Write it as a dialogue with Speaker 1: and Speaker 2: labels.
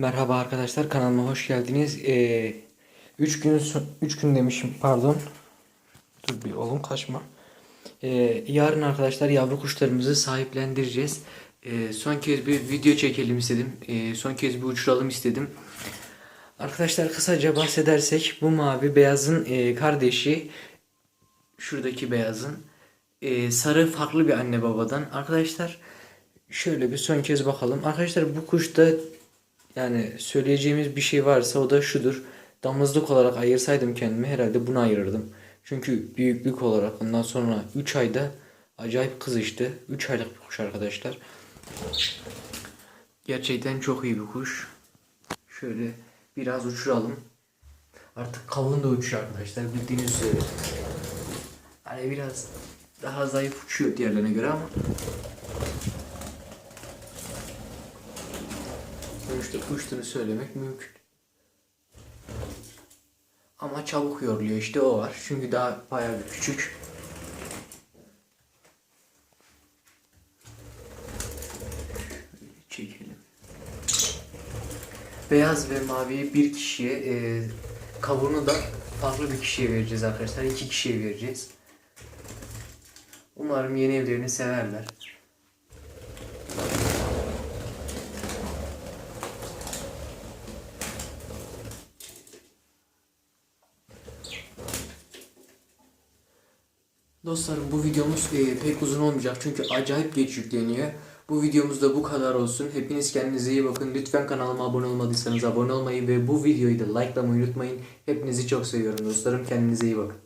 Speaker 1: Merhaba arkadaşlar kanalıma hoş geldiniz. 3 gün 3 gün demişim pardon. Dur bir oğlum kaçma. Ee, yarın arkadaşlar yavru kuşlarımızı sahiplendireceğiz. Ee, son kez bir video çekelim istedim. Ee, son kez bir uçuralım istedim. Arkadaşlar kısaca bahsedersek bu mavi beyazın e, kardeşi şuradaki beyazın e, sarı farklı bir anne babadan. Arkadaşlar şöyle bir son kez bakalım. Arkadaşlar bu kuşta yani söyleyeceğimiz bir şey varsa o da şudur. Damızlık olarak ayırsaydım kendimi herhalde bunu ayırırdım. Çünkü büyüklük olarak ondan sonra 3 ayda acayip kızıştı. 3 aylık bir kuş arkadaşlar. Gerçekten çok iyi bir kuş. Şöyle biraz uçuralım. Artık kavun da uçuyor arkadaşlar bildiğiniz üzere. Hani biraz daha zayıf uçuyor diğerlerine göre ama sonuçta uçtuğunu söylemek mümkün. Ama çabuk yoruluyor işte o var. Çünkü daha bayağı bir küçük. Çekelim. Beyaz ve maviyi bir kişiye, e, kabuğunu da farklı bir kişiye vereceğiz arkadaşlar. İki kişiye vereceğiz. Umarım yeni evlerini severler. Dostlarım bu videomuz e, pek uzun olmayacak çünkü acayip geç yükleniyor. Bu videomuz da bu kadar olsun. Hepiniz kendinize iyi bakın. Lütfen kanalıma abone olmadıysanız abone olmayı ve bu videoyu da likelamayı unutmayın. Hepinizi çok seviyorum dostlarım. Kendinize iyi bakın.